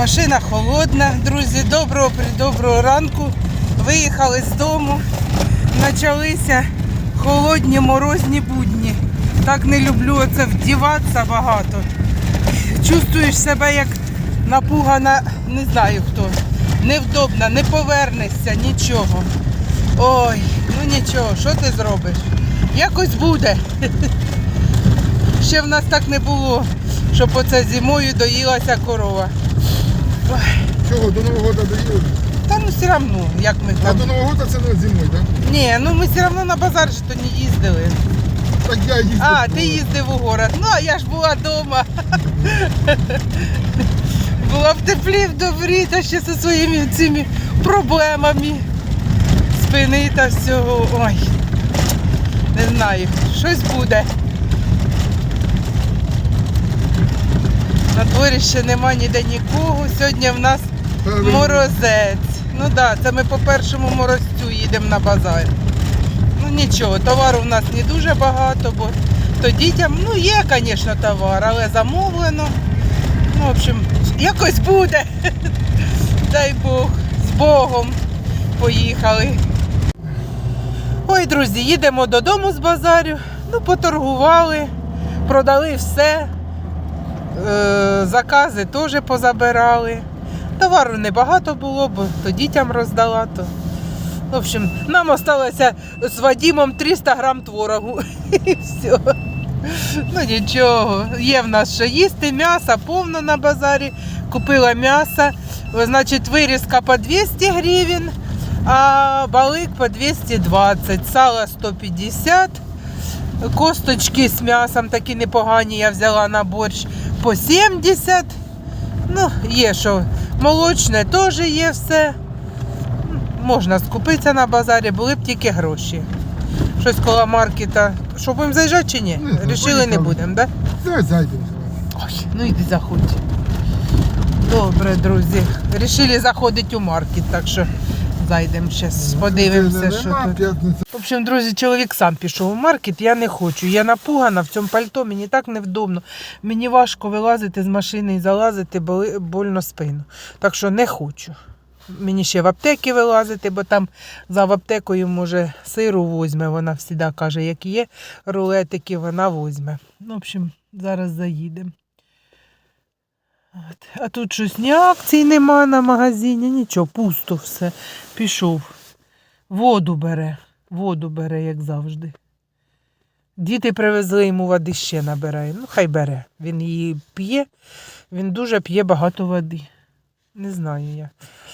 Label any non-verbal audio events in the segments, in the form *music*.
Машина холодна, друзі. Доброго доброго ранку. Виїхали з дому. Почалися холодні морозні будні. Так не люблю оце вдіватися багато. Чувствуєш себе як напугана, не знаю хто. Невдобна, не повернешся, нічого. Ой, ну нічого, що ти зробиш? Якось буде. Ще в нас так не було, щоб оце зимою доїлася корова. Чого, до Нового року доїли? Та ну все одно, як ми А там. до Нового року це не зимою, так? Ні, ну ми все одно на базар ж то не їздили. Так я їздив. А, ти їздив у город. Ну, а я ж була вдома. *laughs* Була в теплі, в добрі, та ще зі своїми цими проблемами спини та всього. Ой. Не знаю, щось буде. На дворі ще нема ніде нікого. Сьогодні в нас морозець. Ну так, да, це ми по першому морозцю їдемо на базар. Ну нічого, товару в нас не дуже багато, бо то дітям, ну є, звісно, товар, але замовлено. Ну, в общем, якось буде. *laughs* Дай Бог, з Богом поїхали. Ой, друзі, їдемо додому з базарю. Ну, поторгували, продали все. Е, закази теж позабирали. Товару небагато було, бо то дітям роздала, то. В общем, нам осталося з Вадимом 300 грам творогу. *laughs* І все. Ну нічого, є в нас що їсти, м'ясо повно на базарі. Купила м'ясо. Значить, вирізка по 200 гривень, а балик по 220, сало 150. Косточки з м'ясом такі непогані, я взяла на борщ по 70. Ну, є що. Молочне теж є все. Можна скупитися на базарі, були б тільки гроші. Щось коло маркета. Що будемо заїжджати чи ні? Рішили не будемо, так? Давай зайдемо. Ой, ну іди заходь. Добре, друзі. Рішили заходити у маркет, так що зайдемо зараз, подивимося, що тут. В общем, друзі, чоловік сам пішов у маркет, я не хочу. Я напугана в цьому пальто, мені так невдобно. Мені важко вилазити з машини і залазити, больно спину. Так що не хочу. Мені ще в аптеки вилазити, бо там за в аптекою, може, сиру возьме. Вона завжди каже, як є рулетики, вона возьме. Ну, в общем, зараз заїдемо. А тут щось ні акцій нема на магазині, нічого, пусто все. Пішов. Воду бере. Воду бере, як завжди. Діти привезли йому води ще набирає. Ну, хай бере. Він її п'є, він дуже п'є багато води. Не знаю я.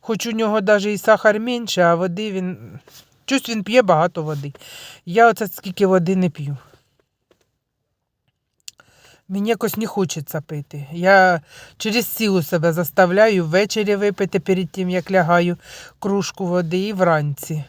Хоч у нього навіть і сахар менше, а води він. Щось він п'є багато води. Я оце скільки води не п'ю. Мені якось не хочеться пити. Я через силу себе заставляю ввечері випити перед тим, як лягаю кружку води і вранці.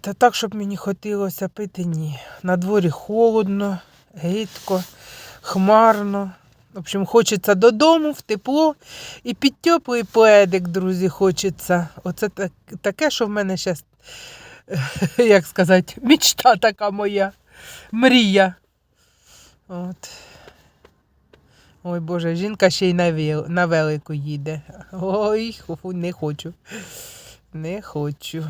Та так, щоб мені хотілося пити, ні. На дворі холодно, гидко, хмарно. В общем, хочеться додому, в тепло і під теплий пледик, друзі, хочеться. Оце так, таке, що в мене зараз, *laughs* як сказати, мечта така моя, мрія. От. Ой Боже, жінка ще й на, вел- на велику їде. Ой, не хочу. Не хочу.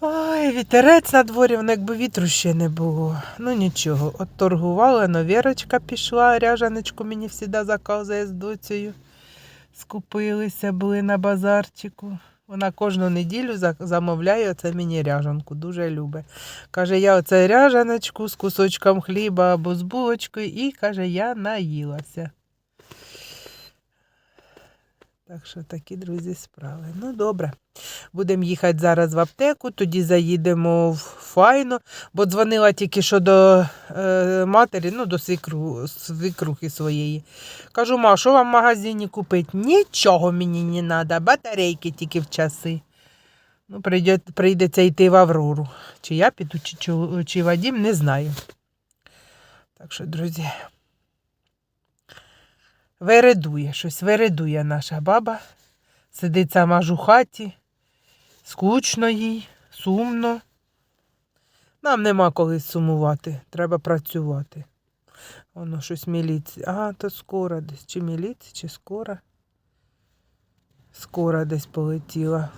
Ой, вітерець на дворі, воно якби вітру ще не було. Ну нічого, от торгувала, но Вірочка пішла, ряжаночку мені завжди заказує з доцею. Скупилися, були на базарчику. Вона кожну неділю за- замовляє оце мені ряжанку, дуже любить. Каже, я оце ряжаночку з кусочком хліба або з булочкою, і каже, я наїлася. Так що такі, друзі, справи. Ну, добре. Будемо їхати зараз в аптеку, тоді заїдемо в файно, бо дзвонила тільки що до е, матері, ну, до свікру, свікрухи своєї. Кажу, ма, що вам в магазині купити? Нічого мені не треба, батарейки тільки в часи. Ну, прийде, прийдеться йти в Аврору. Чи я піду, чи, чи, чи Вадим, не знаю. Так що, друзі, вередує щось, вередує наша баба. Сидить сама ж у хаті, скучно їй, сумно. Нам нема коли сумувати, треба працювати. Воно щось міліція. Ага, то скоро десь. Чи міліція, чи скоро? Скоро десь полетіла.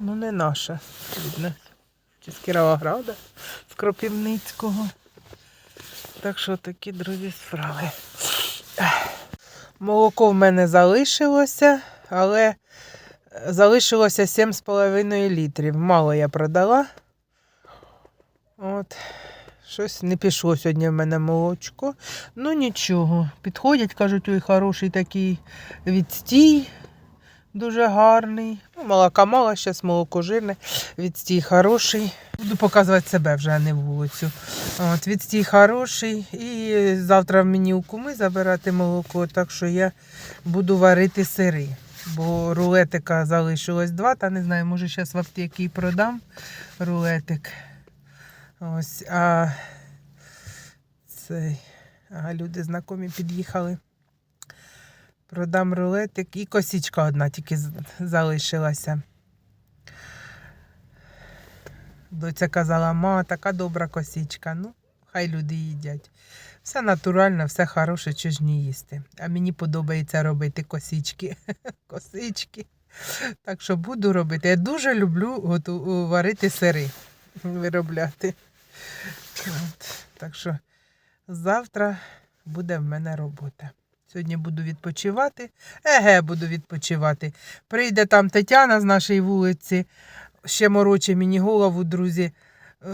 Ну, не наша, видно. Чи з Кіровограда, з Кропивницького. Так що такі друзі справи. Молоко в мене залишилося, але залишилося 7,5 літрів. Мало я продала. От. Щось не пішло сьогодні в мене молочко. Ну нічого. Підходять, кажуть, ой, хороший такий відстій. Дуже гарний. Ну, молока мало, зараз молоко жирне. Відстій хороший. Буду показувати себе вже, а не вулицю. От, відстій хороший. І завтра мені у куми забирати молоко, так що я буду варити сири. Бо рулетика залишилось два, та не знаю, може зараз в аптеки і продам рулетик. Ось, а цей, ага, люди знайомі під'їхали. Продам рулетик і косічка одна тільки залишилася. Доця казала, ма, така добра косічка. Ну, хай люди їдять. Все натурально, все хороше, не їсти. А мені подобається робити косички. *laughs* Косички. Так що буду робити. Я дуже люблю готу... варити сири, виробляти. От. Так що завтра буде в мене робота. Сьогодні буду відпочивати. Еге, буду відпочивати. Прийде там Тетяна з нашої вулиці, ще мороче мені голову, друзі,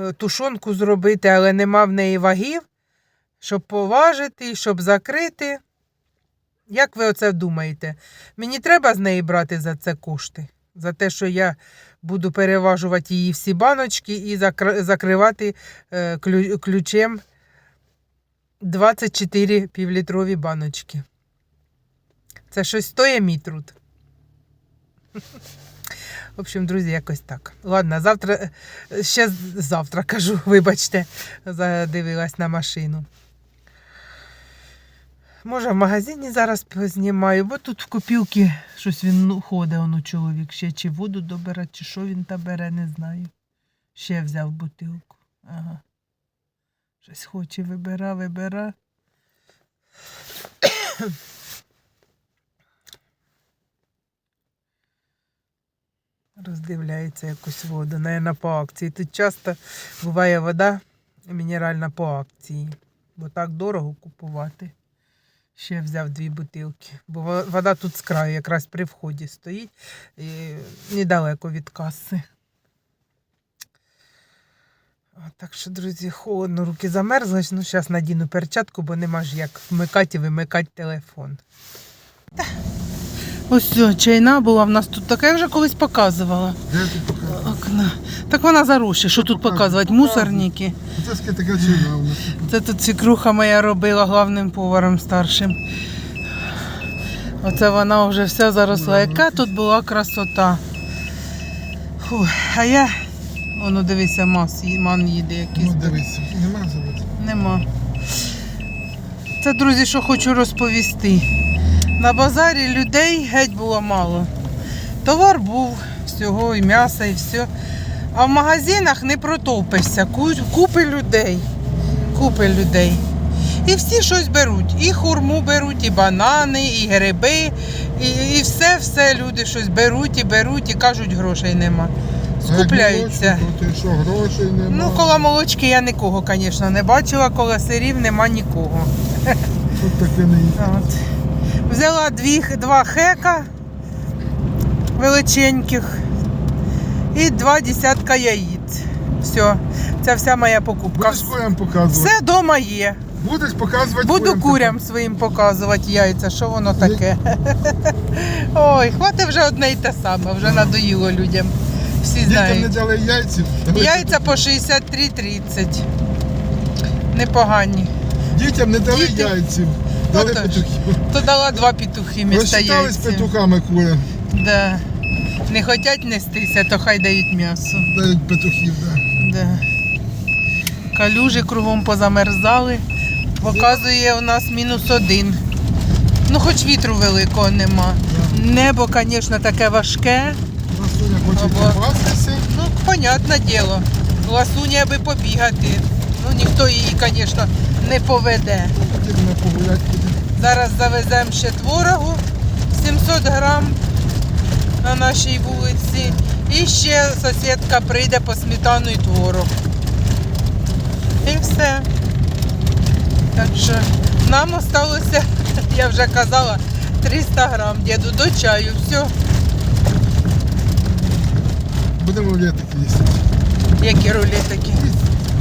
е, тушонку зробити, але нема в неї вагів, щоб поважити щоб закрити. Як ви оце думаєте? Мені треба з неї брати за це кошти? За те, що я буду переважувати її всі баночки і закривати е, ключем 24 півлітрові баночки. Це щось стоїть мій труд. В общем, друзі, якось так. Ладно, завтра, ще завтра кажу, *laughs* вибачте, задивилась на машину. Може, в магазині зараз познімаю, бо тут в копілки щось він ну, ходить, он чоловік ще чи воду добирати, чи що він та бере, не знаю. Ще взяв бутилку. Ага. Щось хоче, вибира, вибира. Роздивляється якусь воду. Наверно, по акції. Тут часто буває вода мінеральна по акції. Бо так дорого купувати. Ще взяв дві бутилки. Бо вода тут з краю, якраз при вході стоїть. І недалеко від каси. Так що, друзі, холодно, руки замерзли. Ну, зараз надіну перчатку, бо нема ж як вмикати і вимикати телефон. Та. Ось ця чайна була в нас тут така, я вже колись показувала. Де ти показав? Окна. Так вона зарушить, що тут показувати? Мусорники. Це ж така чина у нас. Це тут свекруха моя робила главним поваром старшим. Оце вона вже вся заросла. Яка тут була красота. Фу. А я, воно дивися, мас, ман їде якийсь. Ну, дивись, нема заводу. Нема. Це, друзі, що хочу розповісти. На базарі людей геть було мало. Товар був, всього, і м'яса, і все. А в магазинах не протовпишся. Ку- Купи людей. Купи людей. І всі щось беруть. І хурму беруть, і банани, і гриби, і, і все, все люди щось беруть і беруть, і кажуть, грошей нема. Скупляються. Що, грошей нема? Ну, коло молочки я нікого, звісно, не бачила, коло сирів нема нікого. Тут таке не є. От. Взяла дві, два хека величеньких і два десятка яїць. Все, це вся моя покупка. Будеш курям показувати? Все вдома є. Будеш показувати Буду курям своїм показувати яйця, що воно таке. *laughs* Ой, хватить вже одне й те саме, вже надоїло людям. Всі Дітям не знають. дали яйців. дали Яйця по 63,30. Непогані. Дітям не дали Діти- яйців. Дали Отож. петухів. То дала два петухи міста Розчитались яйців. петухами курям. Да. Не хочуть нестися, то хай дають м'ясо. Дають петухів, да. Да. Калюжі кругом позамерзали. Показує у нас мінус один. Ну, хоч вітру великого нема. Небо, звісно, таке важке. Хоче Ну, понятне діло. Ласуня аби побігати. Ну ніхто її, звісно, не поведе. Зараз завеземо ще творогу 700 грам на нашій вулиці. І ще сусідка прийде по сметану і творог. І все. Так що нам осталося, *laughs* я вже казала, 300 грам. Діду до чаю. Все. Будемо рулетики їсти. Які рулетики?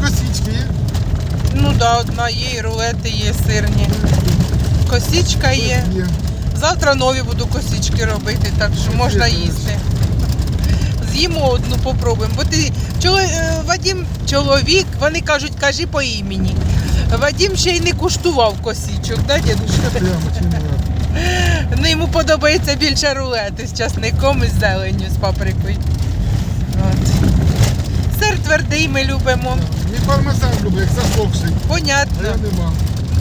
Косички є. Ну да, одна є, і рулети є сирні. Косічка є. Є. Завтра нові буду косички робити, так що можна їсти. З'їмо одну, попробуємо. Бо ти чоло, е, Вадим, чоловік, вони кажуть, кажи по імені. Вадим ще й не куштував косичок, да, дідушка? Прямо чи не надо. Ну, йому подобається більше рулети з часником і з зеленню, з паприкою. Твердий ми любимо. Мій пармезан любить, як засохший. А я Понятно. нема.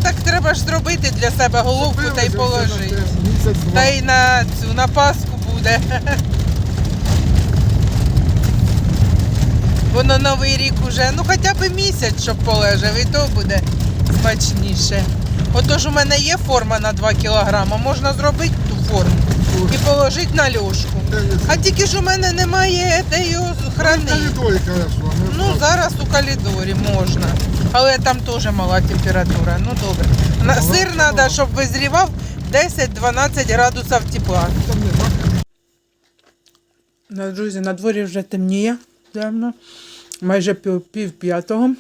Так треба ж зробити для себе головку та й положити. те, Місяць-два. Та й на цю на Пасху буде. *laughs* Воно новий рік уже, ну хоча б місяць, щоб полежав, і то буде смачніше. Отож у мене є форма на 2 кілограма, можна зробити ту і положити на льошку. А тільки ж у мене немає де його хранити. Ну, зараз у коридорі можна. Але там теж мала температура. Ну добре. На, сир треба, щоб визрівав 10-12 градусів тепла. Друзі, на дворі вже темніє темно. Майже пів, пів п'ятого.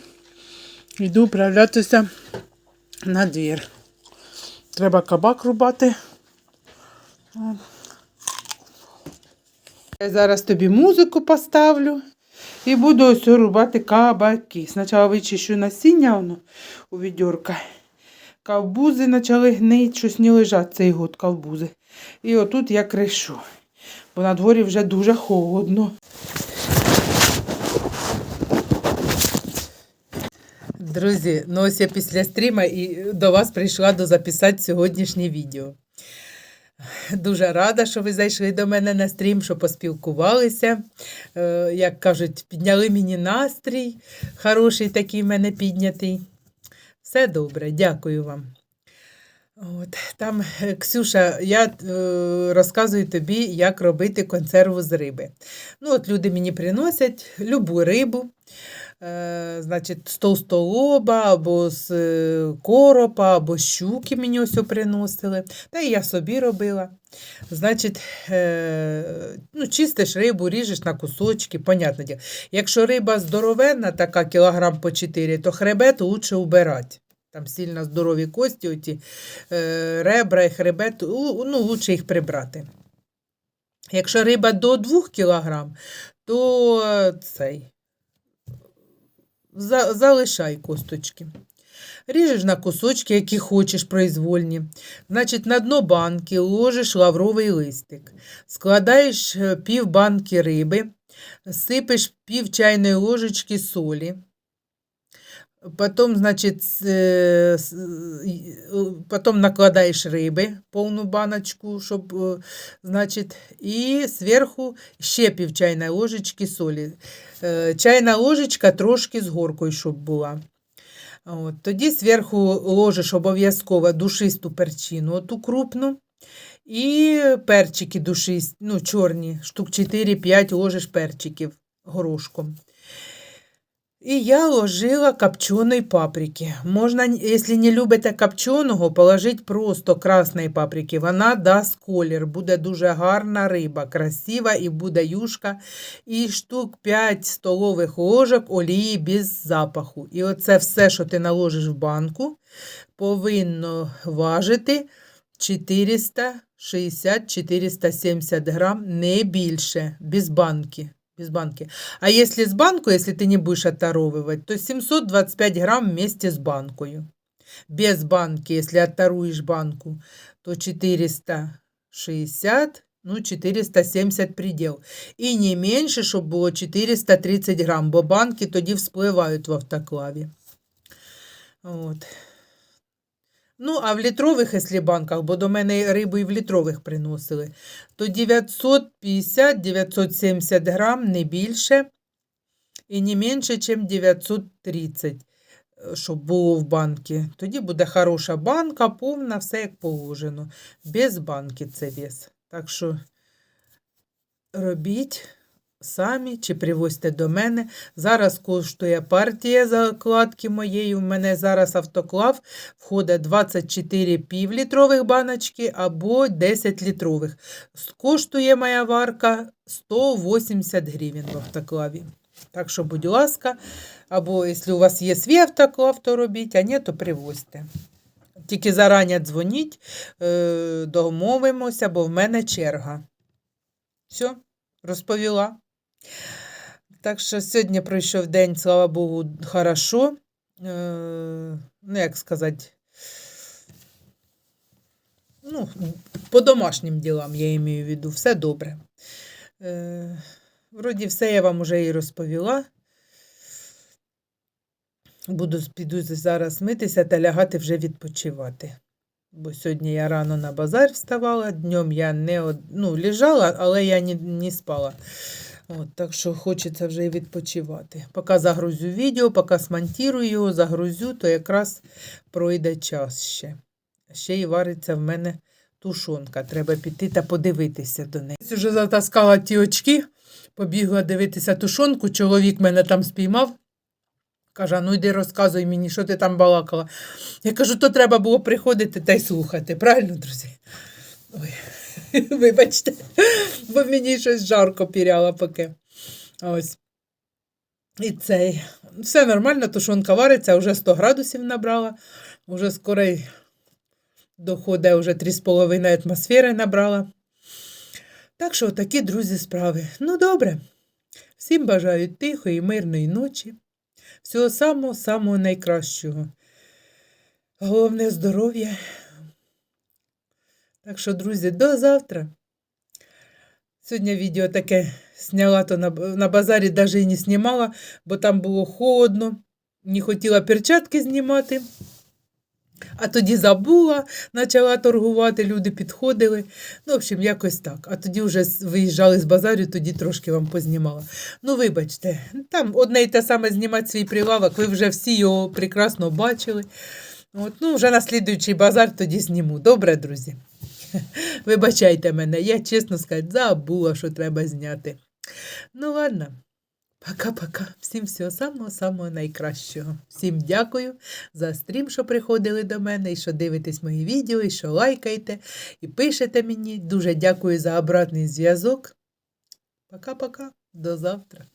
Йду управлятися на двір. Треба кабак рубати. Я зараз тобі музику поставлю і буду ось рубати кабаки. Спочатку вичищу насіння воно у відьорка. Кавбузи почали гнити, щось не лежать цей год кавбузи. І отут я кришу бо на дворі вже дуже холодно. Друзі, ну ось я після стріма і до вас прийшла дозаписати сьогоднішнє відео. Дуже рада, що ви зайшли до мене на стрім, що поспілкувалися. Е, як кажуть, підняли мені настрій. Хороший такий в мене піднятий. Все добре, дякую вам. От, там, е, Ксюша, я е, розказую тобі, як робити консерву з риби. Ну, от люди мені приносять любу рибу, значить, з толстолоба, або з е, коропа, або щуки мені ось приносили. Та і я собі робила. Значить, е, ну, чистиш рибу, ріжеш на кусочки, понятне діло. Якщо риба здоровенна, така кілограм по 4, то хребет лучше убирати. Там сильно здорові кості, оті, е, ребра і хребет, ну, лучше їх прибрати. Якщо риба до 2 кг, то е, цей, залишай косточки. Ріжеш на кусочки, які хочеш, произвольні. Значить, на дно банки ложиш лавровий листик, складаєш е, пів банки риби, сипеш пів чайної ложечки солі. Потом, значит, с- э, с- и- э, потом накладаешь рыбы, полную баночку, чтобы, значит, и сверху ще пів чайної ложечки солі. Е, Чайна ложечка трошки з горкою, щоб була. От. Тоді зверху ложиш обов'язково душисту перчину, оту крупну. І перчики душисті, ну, чорні, штук 4-5 ложиш перчиків горошком. І я ложила копченої паприки. Можна, якщо не любите копченого, положити просто красної паприки. Вона дасть колір. Буде дуже гарна риба, красива і буде юшка. І штук 5 столових ложок олії без запаху. І оце все, що ти наложиш в банку, повинно важити 460-470 грам, не більше, без банки. Без банки. А если с банку, если ты не будешь оторовывать, то 725 грамм вместе с банкою. Без банки, если оторуешь банку, то 460, ну 470 предел. І не менше, щоб було 430 грам, бо банки тоді вспливають в автоклаві. От. Ну, а в літрових, якщо банках, бо до мене рибу і в літрових приносили, то 950-970 грам, не більше. і не менше, ніж 930, е, щоб було в банки. Тоді буде хороша банка, повна, все як положено. Без банки це вес. Так що робіть самі чи привозьте до мене. Зараз коштує партія закладки моєї. У мене зараз автоклав входить 24 півлітрових баночки або 10 літрових. Коштує моя варка 180 гривень в автоклаві. Так що, будь ласка, або якщо у вас є свій автоклав, то робіть, а ні, то привозьте. Тільки зарані дзвоніть, е, домовимося, бо в мене черга. Все, розповіла. Так що сьогодні пройшов день, слава Богу, хорошо. Е, ну, як сказати, ну, по домашнім ділам я маю в виду, все добре. Е, вроді все я вам уже і розповіла. Буду піду зараз митися та лягати вже відпочивати. Бо сьогодні я рано на базар вставала, днем я не ну, лежала, але я не, не спала. От, так що хочеться вже і відпочивати. Поки загрузю відео, поки смонтірую загрузю, то якраз пройде час ще. Ще й вариться в мене тушонка. Треба піти та подивитися до неї. Вже затаскала ті очки, побігла дивитися тушонку. Чоловік мене там спіймав. Каже, ну йди розказуй мені, що ти там балакала. Я кажу, то треба було приходити та й слухати. Правильно, друзі? Ой, *laughs* вибачте, бо мені щось жарко піряло поки. Ось. І цей. Все нормально, тушонка вариться, вже 100 градусів набрала, вже скоро доходить вже 3,5 атмосфери набрала. Так що такі, друзі, справи. Ну, добре. Всім бажаю тихої, мирної ночі. Всього самого-самого найкращого. Головне здоров'я. Так що, друзі, до завтра. Сьогодні відео таке зняла, то на, на базарі навіть і не знімала, бо там було холодно. Не хотіла перчатки знімати. А тоді забула, почала торгувати, люди підходили. Ну, в общем, якось так. А тоді вже виїжджали з базарю, тоді трошки вам познімала. Ну, вибачте, там одне й те саме знімати свій прилавок, ви вже всі його прекрасно бачили. От, ну, вже на слідуючий базар тоді зніму. Добре, друзі? *laughs* Вибачайте мене, я чесно сказати, забула, що треба зняти. Ну, ладно. Пока-пока. Всім всього самого-самого найкращого. Всім дякую за стрім, що приходили до мене, і що дивитесь мої відео, і що лайкаєте, і пишете мені. Дуже дякую за обратний зв'язок. Пока-пока. До завтра.